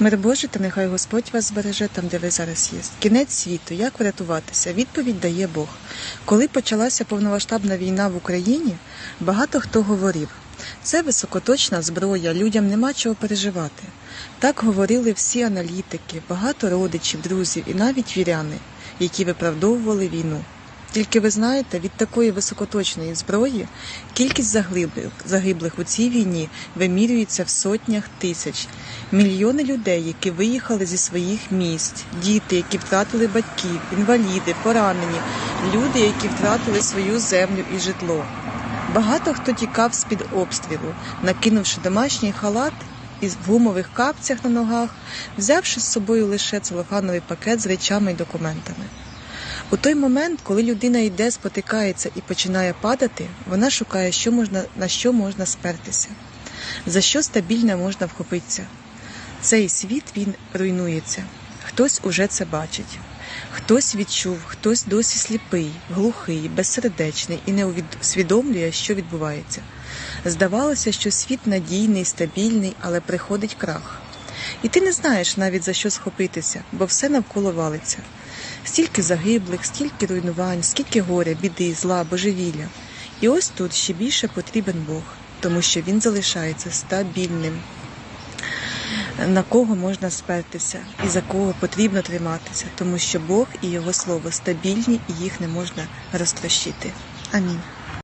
Мир Божий, та нехай Господь вас збереже там, де ви зараз є. Кінець світу, як врятуватися? Відповідь дає Бог. Коли почалася повномасштабна війна в Україні, багато хто говорив: це високоточна зброя, людям нема чого переживати. Так говорили всі аналітики, багато родичів, друзів і навіть віряни, які виправдовували війну. Тільки ви знаєте, від такої високоточної зброї кількість загиблих, загиблих у цій війні вимірюється в сотнях тисяч. Мільйони людей, які виїхали зі своїх місць, діти, які втратили батьків, інваліди, поранені, люди, які втратили свою землю і житло. Багато хто тікав з-під обстрілу, накинувши домашній халат із гумових капцях на ногах, взявши з собою лише целофановий пакет з речами і документами. У той момент, коли людина йде, спотикається і починає падати, вона шукає, що можна, на що можна спертися, за що стабільно можна вхопитися. Цей світ він руйнується. Хтось уже це бачить, хтось відчув, хтось досі сліпий, глухий, безсердечний і не усвідомлює, що відбувається. Здавалося, що світ надійний, стабільний, але приходить крах. І ти не знаєш навіть за що схопитися, бо все навколо валиться. Стільки загиблих, стільки руйнувань, скільки горя, біди, зла, божевілля. І ось тут ще більше потрібен Бог, тому що він залишається стабільним. На кого можна спертися і за кого потрібно триматися, тому що Бог і Його слово стабільні і їх не можна розтрощити. Амінь.